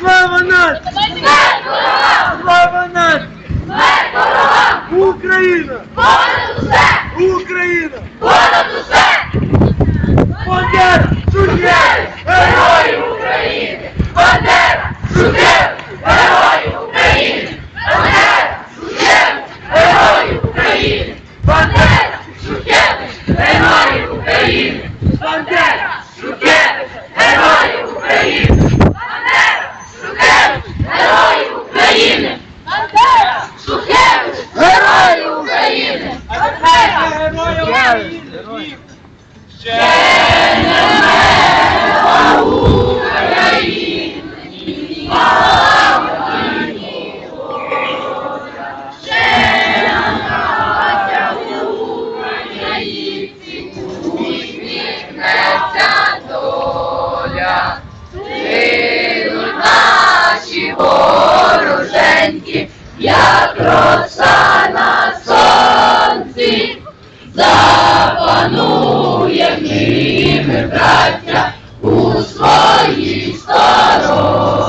Слава нації! Слава нації! Україна! Україна! Бандера! Шухевич! Герої України! Бандера! Шухевич! Герої України! Бандера! Шухевич! Герої України! Бандера! Шухевич! Герої України! Бандера! Вороженьки, як роса на сонці, запанує ними браття у своїй стороні.